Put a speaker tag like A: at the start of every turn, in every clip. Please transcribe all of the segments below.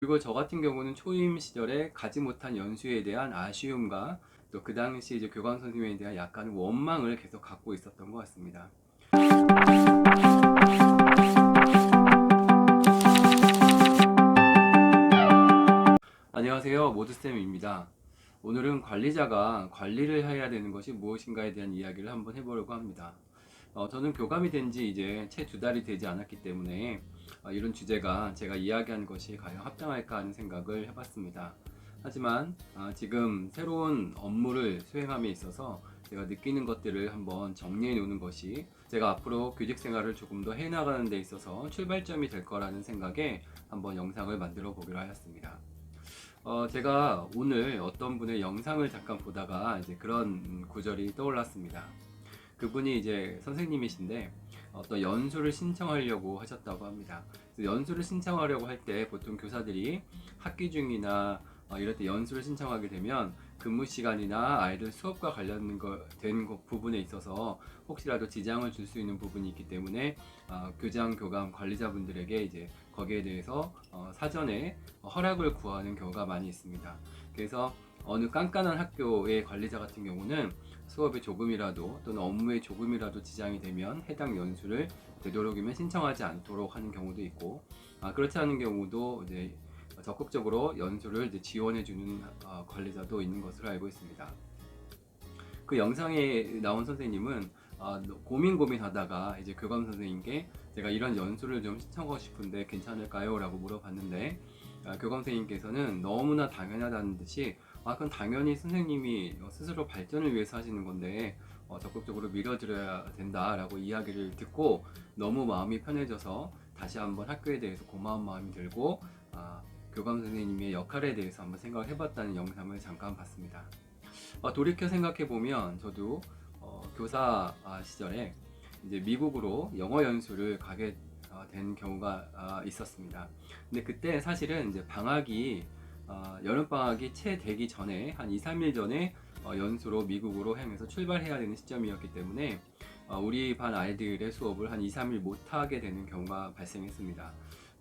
A: 그리고 저 같은 경우는 초임 시절에 가지 못한 연수에 대한 아쉬움과 또 그 당시 이제 교감 선생님에 대한 약간 원망을 계속 갖고 있었던 것 같습니다. 안녕하세요. 모드쌤입니다. 오늘은 관리자가 관리를 해야 되는 것이 무엇인가에 대한 이야기를 한번 해보려고 합니다. 어, 저는 교감이 된 지 이제 채 두 달이 되지 않았기 때문에 어, 이런 주제가 제가 이야기하는 것이 과연 합당할까 하는 생각을 해봤습니다. 하지만 아, 지금 새로운 업무를 수행함에 있어서 제가 느끼는 것들을 한번 정리해 놓는 것이 제가 앞으로 교직 생활을 조금 더 해나가는 데 있어서 출발점이 될 거라는 생각에 한번 영상을 만들어 보기로 하였습니다. 어, 제가 오늘 어떤 분의 영상을 잠깐 보다가 이제 그런 구절이 떠올랐습니다. 그분이 이제 선생님이신데 어떤 연수를 신청하려고 하셨다고 합니다. 연수를 신청하려고 할 때 보통 교사들이 학기 중이나 어, 이럴 때 연수를 신청하게 되면 근무 시간이나 아이들 수업과 관련된 거- 부분에 있어서 혹시라도 지장을 줄 수 있는 부분이 있기 때문에 어, 교장, 교감, 관리자분들에게 이제 거기에 대해서 어, 사전에 허락을 구하는 경우가 많이 있습니다. 그래서 어느 깐깐한 학교의 관리자 같은 경우는 수업에 조금이라도 또는 업무에 조금이라도 지장이 되면 해당 연수를 되도록이면 신청하지 않도록 하는 경우도 있고 아, 그렇지 않은 경우도 이제 적극적으로 연수를 이제 지원해 주는 어, 관리자도 있는 것으로 알고 있습니다. 그 영상에 나온 선생님은 아, 고민 고민하다가 이제 교감 선생님께 제가 이런 연수를 좀 신청하고 싶은데 괜찮을까요?라고 물어봤는데 아, 교감 선생님께서는 너무나 당연하다는 듯이 아 그건 당연히 선생님이 스스로 발전을 위해서 하시는 건데 어, 적극적으로 밀어드려야 된다라고 이야기를 듣고 너무 마음이 편해져서 다시 한번 학교에 대해서 고마운 마음이 들고 아, 교감 선생님의 역할에 대해서 한번 생각을 해봤다는 영상을 잠깐 봤습니다. 어, 돌이켜 생각해 보면 저도 어, 교사 아, 시절에 이제 미국으로 영어 연수를 가게 어, 된 경우가 아, 있었습니다. 근데 그때 사실은 이제 방학이 어, 여름 방학이 채 되기 전에 한 2, 3일 전에 어, 연수로 미국으로 향해서 출발해야 되는 시점이었기 때문에 어, 우리 반 아이들의 수업을 한 2, 3일 못 하게 되는 경우가 발생했습니다.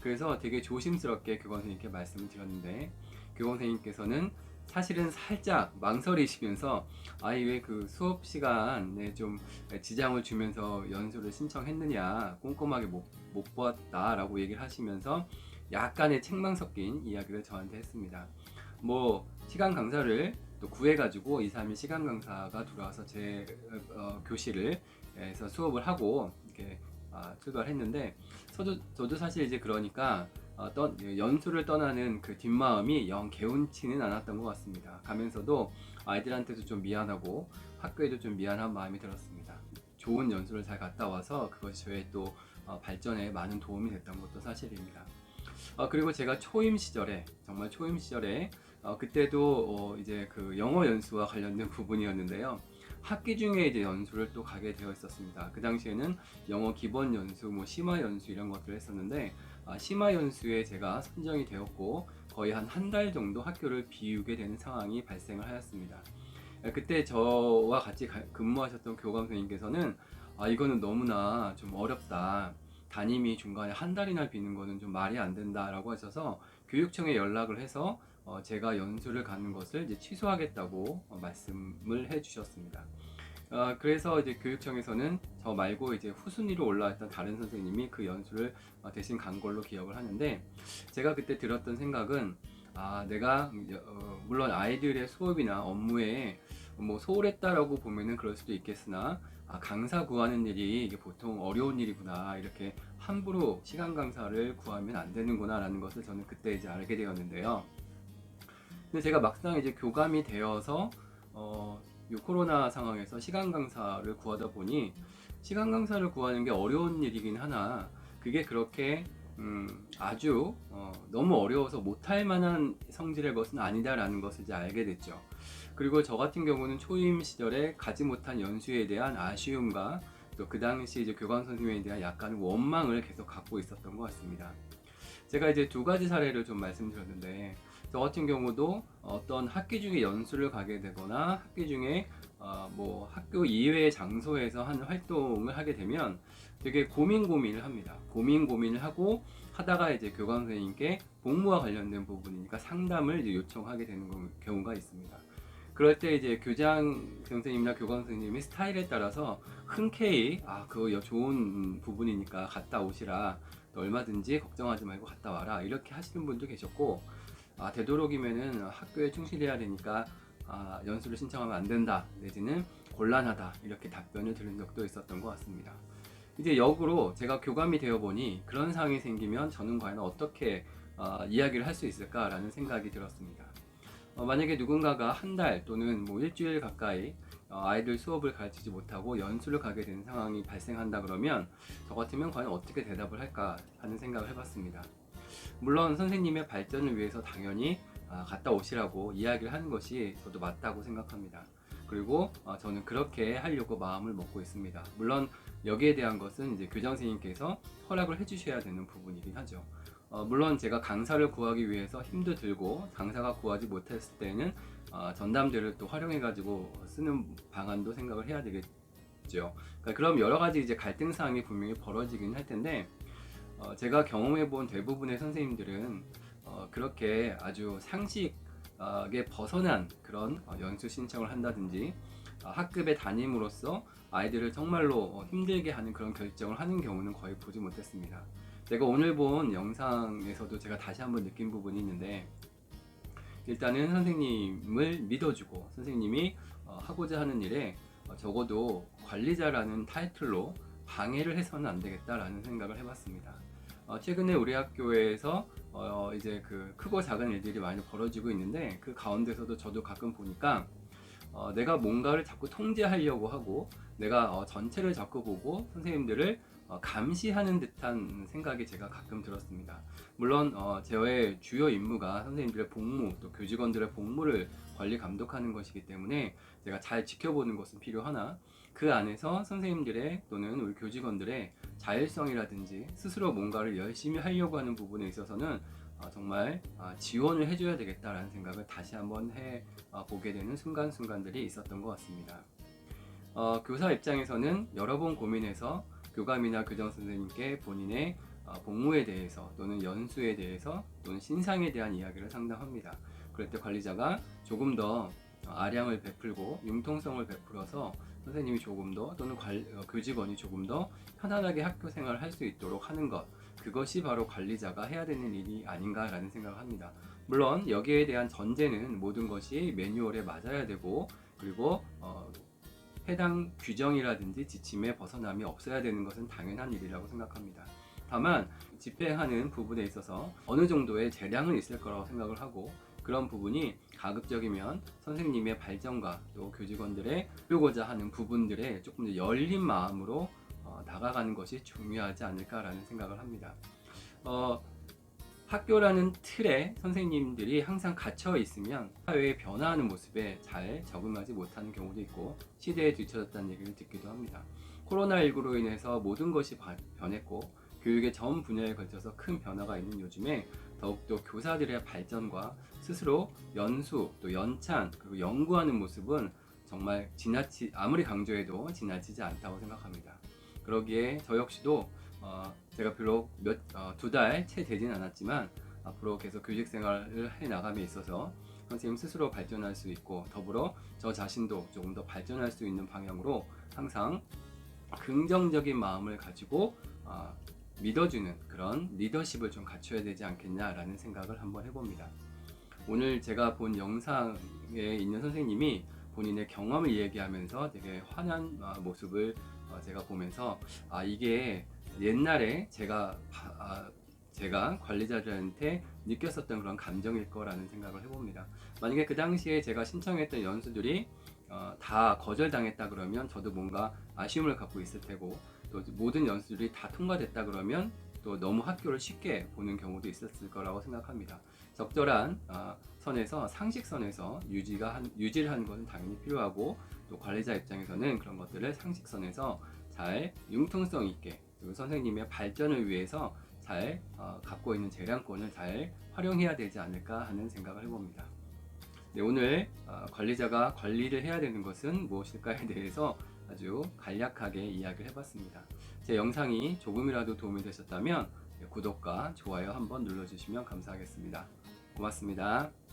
A: 그래서 되게 조심스럽게 교감 선생님께 말씀을 드렸는데 교감 선생님께서는 사실은 살짝 망설이시면서 아이 왜 그 수업 시간에 좀 지장을 주면서 연수를 신청했느냐 꼼꼼하게 못, 못 보았다라고 얘기를 하시면서 약간의 책망 섞인 이야기를 저한테 했습니다. 뭐 시간 강사를 또 구해가지고 2, 3일 시간 강사가 들어와서 제 어, 교실을 에서 수업을 하고 이렇게 아, 출발 했는데 저도, 저도 사실 이제 그러니까 어, 떠, 연수를 떠나는 그 뒷마음이 영 개운치는 않았던 것 같습니다. 가면서도 아이들한테도 좀 미안하고 학교에도 좀 미안한 마음이 들었습니다. 좋은 연수를 잘 갔다 와서 그것이 저의 또 어, 발전에 많은 도움이 됐던 것도 사실입니다. 어, 그리고 제가 초임 시절에 정말 초임 시절에 어, 그때도 어, 이제 그 영어 연수와 관련된 부분이었는데요. 학기 중에 이제 연수를 또 가게 되어 있었습니다. 그 당시에는 영어 기본 연수, 뭐 심화 연수 이런 것들을 했었는데 아, 심화 연수에 제가 선정이 되었고 거의 한 한 달 정도 학교를 비우게 되는 상황이 발생을 하였습니다. 아, 그때 저와 같이 가- 근무하셨던 교감 선생님께서는 아 이거는 너무나 좀 어렵다. 담임이 중간에 한 달이나 비는 거는 좀 말이 안 된다라고 하셔서 교육청에 연락을 해서 어, 제가 연수를 가는 것을 이제 취소하겠다고 어, 말씀을 해주셨습니다. 어, 그래서 이제 교육청에서는 저 말고 이제 후순위로 올라왔던 다른 선생님이 그 연수를 어, 대신 간 걸로 기억을 하는데 제가 그때 들었던 생각은 아 내가 어, 물론 아이들의 수업이나 업무에 뭐 소홀했다라고 보면은 그럴 수도 있겠으나 아, 강사 구하는 일이 이게 보통 어려운 일이구나 이렇게 함부로 시간 강사를 구하면 안 되는구나라는 것을 저는 그때 이제 알게 되었는데요. 근데 제가 막상 이제 교감이 되어서 어, 이 코로나 상황에서 시간 강사를 구하다 보니 시간 강사를 구하는 게 어려운 일이긴 하나 그게 그렇게 음, 아주 어, 너무 어려워서 못할 만한 성질의 것은 아니다라는 것을 이제 알게 됐죠. 그리고 저 같은 경우는 초임 시절에 가지 못한 연수에 대한 아쉬움과 또 그 당시 이제 교감 선생님에 대한 약간 원망을 계속 갖고 있었던 것 같습니다. 제가 이제 두 가지 사례를 좀 말씀드렸는데 저 같은 경우도 어떤 학기 중에 연수를 가게 되거나 학기 중에 어, 뭐 학교 이외의 장소에서 하는 활동을 하게 되면 되게 고민 고민을 합니다. 고민 고민을 하고 하다가 이제 교감 선생님께 복무와 관련된 부분이니까 상담을 요청하게 되는 경- 경우가 있습니다. 그럴 때 이제 교장 선생님이나 교감 선생님이 스타일에 따라서 흔쾌히 아 그거 여- 좋은 부분이니까 갔다 오시라 또 얼마든지 걱정하지 말고 갔다 와라 이렇게 하시는 분도 계셨고 아 되도록이면은 학교에 충실해야 되니까 아, 연수를 신청하면 안 된다 내지는 곤란하다 이렇게 답변을 들은 적도 있었던 것 같습니다. 이제 역으로 제가 교감이 되어 보니 그런 상황이 생기면 저는 과연 어떻게 어, 이야기를 할 수 있을까라는 생각이 들었습니다. 어, 만약에 누군가가 한 달 또는 뭐 일주일 가까이 어, 아이들 수업을 가르치지 못하고 연수를 가게 되는 상황이 발생한다 그러면 저 같으면 과연 어떻게 대답을 할까 하는 생각을 해봤습니다. 물론 선생님의 발전을 위해서 당연히 아, 갔다 오시라고 이야기를 하는 것이 저도 맞다고 생각합니다. 그리고 어, 저는 그렇게 하려고 마음을 먹고 있습니다. 물론 여기에 대한 것은 이제 교장 선생님께서 허락을 해주셔야 되는 부분이긴 하죠. 어, 물론 제가 강사를 구하기 위해서 힘도 들고 강사가 구하지 못했을 때는 어, 전담대를 또 활용해가지고 쓰는 방안도 생각을 해야 되겠죠. 그러니까 그럼 여러 가지 이제 갈등 사항이 분명히 벌어지긴 할 텐데 어, 제가 경험해본 대부분의 선생님들은 어, 그렇게 아주 상식에 벗어난 그런 어, 연수 신청을 한다든지 어, 학급의 담임으로서 아이들을 정말로 어, 힘들게 하는 그런 결정을 하는 경우는 거의 보지 못했습니다. 제가 오늘 본 영상에서도 제가 다시 한번 느낀 부분이 있는데 일단은 선생님을 믿어주고 선생님이 어, 하고자 하는 일에 어, 적어도 관리자라는 타이틀로 방해를 해서는 안 되겠다라는 생각을 해봤습니다. 어, 최근에 우리 학교에서 어, 이제 그 크고 작은 일들이 많이 벌어지고 있는데 그 가운데서도 저도 가끔 보니까 어, 내가 뭔가를 자꾸 통제하려고 하고 내가 어, 전체를 자꾸 보고 선생님들을 어, 감시하는 듯한 생각이 제가 가끔 들었습니다. 물론 어, 저의 주요 임무가 선생님들의 복무 또 교직원들의 복무를 관리 감독하는 것이기 때문에 제가 잘 지켜보는 것은 필요하나 그 안에서 선생님들의 또는 우리 교직원들의 자율성이라든지 스스로 뭔가를 열심히 하려고 하는 부분에 있어서는 어, 정말 아, 지원을 해줘야 되겠다라는 생각을 다시 한번 해 어, 보게 되는 순간순간들이 있었던 것 같습니다. 어, 교사 입장에서는 여러 번 고민해서 교감이나 교장 선생님께 본인의 어, 복무에 대해서 또는 연수에 대해서 또는 신상에 대한 이야기를 상담합니다. 그럴 때 관리자가 조금 더 어, 아량을 베풀고 융통성을 베풀어서 선생님이 조금 더 또는 관- 어, 교직원이 조금 더 편안하게 학교 생활을 할 수 있도록 하는 것 그것이 바로 관리자가 해야 되는 일이 아닌가라는 생각을 합니다. 물론 여기에 대한 전제는 모든 것이 매뉴얼에 맞아야 되고 그리고 어, 해당 규정이라든지 지침에 벗어남이 없어야 되는 것은 당연한 일이라고 생각합니다. 다만 집행하는 부분에 있어서 어느 정도의 재량은 있을 거라고 생각을 하고 그런 부분이 가급적이면 선생님의 발전과 또 교직원들의 배우고자 하는 부분들에 조금 더 열린 마음으로 어, 나가가는 것이 중요하지 않을까라는 생각을 합니다. 어, 학교라는 틀에 선생님들이 항상 갇혀 있으면 사회에 변화하는 모습에 잘 적응하지 못하는 경우도 있고 시대에 뒤처졌다는 얘기를 듣기도 합니다. 코로나19로 인해서 모든 것이 바- 변했고 교육의 전 분야에 걸쳐서 큰 변화가 있는 요즘에 더욱더 교사들의 발전과 스스로 연수 또 연찬 그리고 연구하는 모습은 정말 지나치 아무리 강조해도 지나치지 않다고 생각합니다. 그러기에 저 역시도 어, 제가 비록 몇두 달 채 되진 않았지만 앞으로 계속 교직 생활을 해 나감에 있어서 선생님 스스로 발전할 수 있고 더불어 저 자신도 조금 더 발전할 수 있는 방향으로 항상 긍정적인 마음을 가지고 어, 믿어주는 그런 리더십을 좀 갖춰야 되지 않겠냐라는 생각을 한번 해봅니다. 오늘 제가 본 영상에 있는 선생님이 본인의 경험을 얘기하면서 되게 환한 어, 모습을 어, 제가 보면서 아 이게 옛날에 제가 바- 아, 제가 관리자들한테 느꼈었던 그런 감정일 거라는 생각을 해봅니다. 만약에 그 당시에 제가 신청했던 연수들이 어, 다 거절당했다 그러면 저도 뭔가 아쉬움을 갖고 있을 테고 또 모든 연수들이 다 통과됐다 그러면 또 너무 학교를 쉽게 보는 경우도 있었을 거라고 생각합니다. 적절한 어, 선에서 상식선에서 유지가 한, 유지를 하는 것은 당연히 필요하고 또 관리자 입장에서는 그런 것들을 상식선에서 잘 융통성 있게 그리고 선생님의 발전을 위해서 잘 어, 갖고 있는 재량권을 잘 활용해야 되지 않을까 하는 생각을 해봅니다. 네, 오늘 어, 관리자가 관리를 해야 되는 것은 무엇일까에 대해서 아주 간략하게 이야기를 해봤습니다. 제 영상이 조금이라도 도움이 되셨다면 구독과 좋아요 한번 눌러주시면 감사하겠습니다. 고맙습니다.